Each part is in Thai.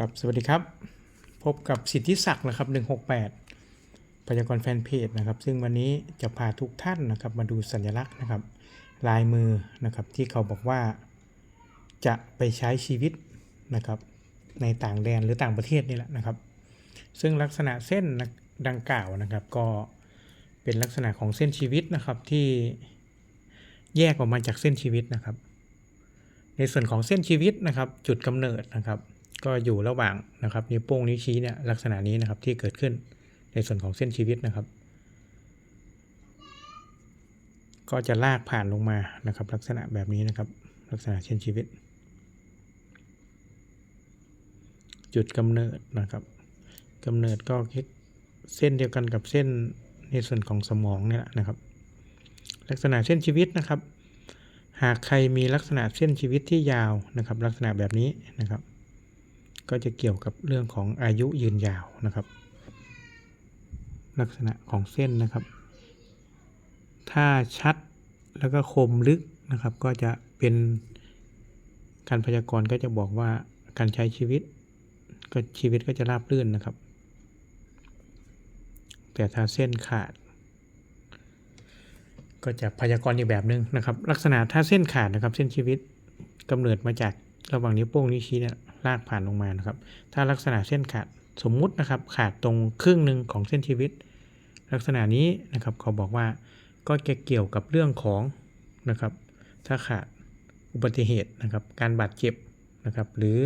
ครับสวัสดีครับ พบกับสิทธิศักดิ์นะครับ 168พยากรณ์แฟนเพจนะครับ ซึ่งวันนี้จะพาทุกท่านนะครับ มาดูสัญลักษณ์นะครับ ลายมือนะครับที่เขาบอกว่าจะไปใช้ชีวิตนะครับ ในต่างแดนหรือต่างประเทศนี่แหละนะครับ ซึ่งลักษณะเส้นดังกล่าวนะครับ ก็เป็นลักษณะของเส้นชีวิตนะครับที่แยกออกมาจากเส้นชีวิตนะครับ ในส่วนของเส้นชีวิตนะครับ จุดกำเนิดนะครับ ก็อยู่ระหว่างนะครับนิ้วโป้งนิ้วชี้เนี่ยลักษณะนี้นะครับที่เกิดขึ้นในส่วนของเส้นชีวิตนะครับ ก็จะลากผ่านลงมานะครับ ลักษณะแบบนี้นะครับ ลักษณะเส้นชีวิต จุดกำเนิดนะครับกำเนิดก็คิดเส้นเดียวกันกับเส้นในส่วนของสมองเนี่ยแหละนะครับ ลักษณะเส้นชีวิตนะครับ หากใครมีลักษณะเส้นชีวิตที่ยาวนะครับ ลักษณะแบบนี้นะครับ ก็จะเกี่ยวกับเรื่องของอายุยืนยาวนะครับ ลักษณะของเส้นนะครับ ถ้าชัดแล้วก็คมลึกนะครับ ก็จะเป็นการพยากรณ์ก็จะบอกว่าการใช้ชีวิต ก็ชีวิตก็จะราบรื่นนะครับ แต่ถ้าเส้นขาด ก็จะพยากรณ์อีกแบบหนึ่งนะครับ ลักษณะถ้าเส้นขาดนะครับ เส้นชีวิตกำเนิดมาจากระหว่างนิ้วโป้งนิ้วชี้เนี่ย ลากผ่านลงมานะครับ ถ้าลักษณะเส้นขาดสมมุตินะครับ ขาดตรงครึ่งหนึ่งของเส้นชีวิต ลักษณะนี้นะครับเขาบอกว่าก็จะเกี่ยวกับเรื่องของนะครับ ถ้าขาดอุบัติเหตุนะครับ การบาดเจ็บนะครับ หรือ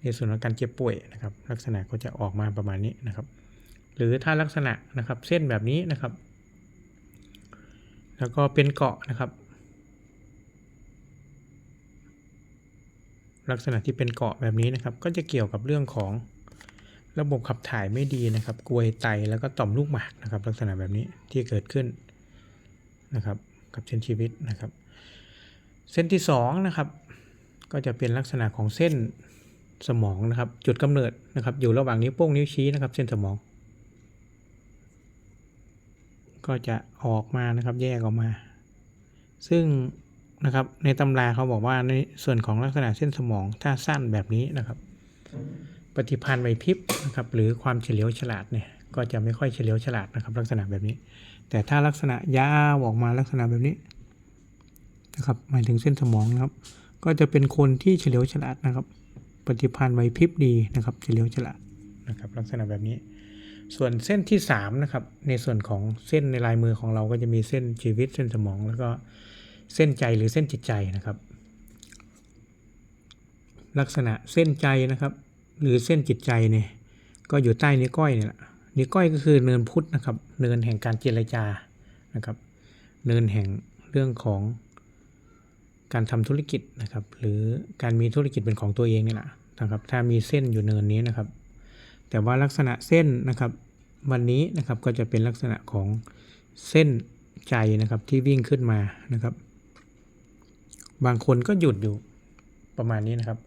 ในส่วนของการเจ็บป่วยนะครับ ลักษณะก็จะออกมาประมาณนี้นะครับ หรือถ้าลักษณะนะครับเส้นแบบนี้นะครับ แล้วก็เป็นเกาะนะครับ ลักษณะที่เป็นเกาะแบบนี้นะครับ ก็จะเกี่ยวกับเรื่องของระบบขับถ่ายไม่ดีนะครับกวยไตแล้วก็ต่อมลูกหมากนะครับ ลักษณะแบบนี้ที่เกิดขึ้นนะครับ กับเส้นชีวิตนะครับ เส้นที่สองนะครับ ก็จะเป็นลักษณะของเส้นสมองนะครับ จุดกำเนิดนะครับ อยู่ระหว่างนิ้วโป้งนิ้วชี้นะครับ เส้นสมอง ก็จะออกมานะครับ แยกออกมา ซึ่ง นะครับ ในตำราเขาบอกว่าในส่วนของลักษณะเส้นสมองถ้าสั้นแบบนี้นะครับ ปฏิพันธ์ไหวพริบนะครับ หรือความเฉลียวฉลาดเนี่ยก็จะไม่ค่อยเฉลียวฉลาดนะครับ ลักษณะแบบนี้ แต่ถ้าลักษณะยาวออกมาลักษณะแบบนี้นะครับ หมายถึงเส้นสมองนะครับ ก็จะเป็นคนที่เฉลียวฉลาดนะครับ ปฏิพันธ์ไหวพริบดีนะครับเฉลียวฉลาดนะครับ ลักษณะแบบนี้ ส่วนเส้นที่3นะครับในส่วนของเส้นในลายมือของเราก็จะมีเส้นชีวิตเส้นสมองแล้วก็ เส้นใจหรือเส้นจิตใจนะครับ ลักษณะเส้นใจนะครับ หรือเส้นจิตใจเนี่ยก็อยู่ใต้นิ้วก้อยเนี่ยแหละนิ้วก้อยก็คือเนินพุทธนะครับ เนินแห่งการเจรจานะครับ เนินแห่งเรื่องของการทำธุรกิจนะครับ หรือการมีธุรกิจเป็นของตัวเองเนี่ยแหละนะครับ ถ้ามีเส้นอยู่เนินนี้นะครับ แต่ว่าลักษณะเส้นนะครับ วันนี้นะครับก็จะเป็นลักษณะของเส้นใจนะครับที่วิ่งขึ้นมานะครับ บางคนก็หยุดอยู่ประมาณนี้นะครับ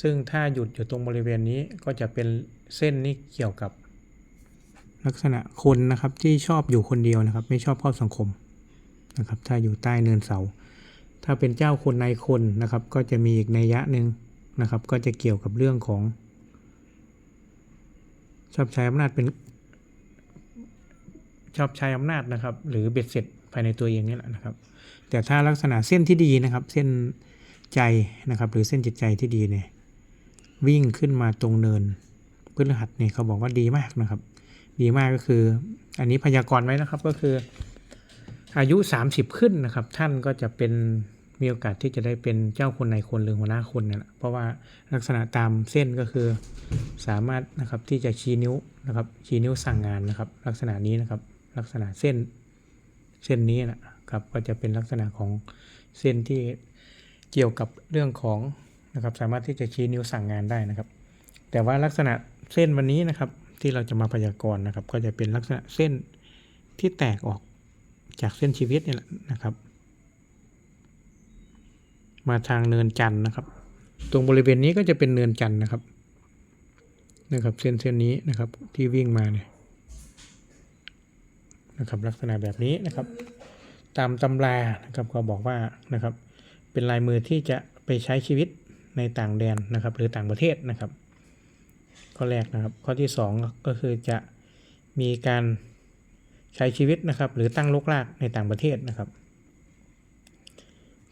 ซึ่งถ้าหยุดอยู่ตรงบริเวณนี้ก็จะเป็นเส้นนี้เกี่ยวกับ ลักษณะคนนะครับที่ชอบอยู่คนเดียวนะครับ ไม่ชอบเข้าสังคมนะครับ ถ้าอยู่ใต้เนินเสา ถ้าเป็นเจ้าคนในคนนะครับ ก็จะมีอีกนัยยะหนึ่งนะครับ ก็จะเกี่ยวกับเรื่องของ ชอบใช้อำนาจเป็นชอบใช้อำนาจนะครับ หรือเบ็ดเสร็จภายในตัวเองนี่แหละนะครับ แต่ถ้าลักษณะเส้นที่ดีนะครับ เส้นใจนะครับ หรือเส้นจิตใจที่ดีเนี่ยวิ่งขึ้นมาตรงเนินพฤหัสเนี่ยเขาบอกว่าดีมากนะครับ ดีมากก็คือ อันนี้พยากรณ์ไว้นะครับก็คือ อายุ 30 ขึ้นนะครับ ท่านก็จะเป็นมีโอกาสที่จะได้เป็นเจ้าคนในคนหรือหัวหน้าคนเนี่ยแหละเพราะว่าลักษณะตามเส้นก็คือสามารถนะครับที่จะชี้นิ้วนะครับชี้นิ้วสั่งงานนะครับ ลักษณะนี้นะครับ ลักษณะเส้นเส้นนี้นะ ครับก็จะเป็นลักษณะของเส้นที่เกี่ยวกับเรื่องของนะครับสามารถที่จะชี้นิ้วสั่งงานได้นะครับ แต่ว่าลักษณะเส้นวันนี้นะครับที่เราจะมาพยากรณ์นะครับ ก็จะเป็นลักษณะเส้นที่แตกออกจากเส้นชีวิตนี่แหละนะครับ มาทางเนินจันทร์นะครับ ตรงบริเวณนี้ก็จะเป็นเนินจันทร์นะครับนะครับเส้นเส้นนี้นะครับที่วิ่งมาเนี่ยนะครับลักษณะแบบนี้นะครับ ตามตำรานะครับก็บอกว่านะครับ เป็นลายมือที่จะไปใช้ชีวิตในต่างแดนนะครับ หรือต่างประเทศนะครับ ข้อแรกนะครับ ข้อที่สองก็คือจะมีการใช้ชีวิตนะครับ หรือตั้งลกลากในต่างประเทศนะครับ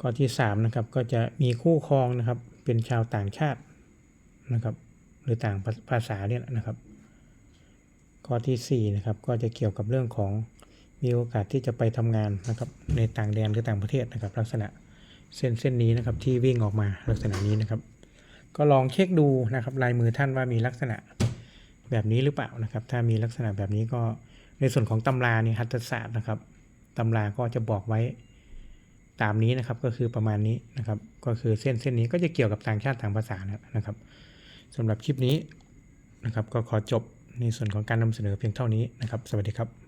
ข้อที่สามนะครับก็จะมีคู่ครองนะครับ เป็นชาวต่างชาตินะครับ หรือต่างภาภาษาเนี่ยนะครับ ข้อที่สี่นะครับก็จะเกี่ยวกับเรื่องของ มีโอกาสที่จะไปทำงานนะครับในต่างแดนหรือต่างประเทศนะครับ ลักษณะเส้นเส้นนี้นะครับที่วิ่งออกมาลักษณะนี้นะครับ ก็ลองเช็คดูนะครับลายมือท่านว่ามีลักษณะแบบนี้หรือเปล่านะครับ ถ้ามีลักษณะแบบนี้ก็ในส่วนของตำราเนี่ยหัตถศาสตร์นะครับตำราก็จะบอกไว้ตามนี้นะครับก็คือประมาณนี้นะครับ ก็คือเส้นเส้นนี้ก็จะเกี่ยวกับต่างชาติต่างภาษานะครับสำหรับคลิปนี้นะครับ ก็ขอจบในส่วนของการนำเสนอเพียงเท่านี้นะครับ สวัสดีครับ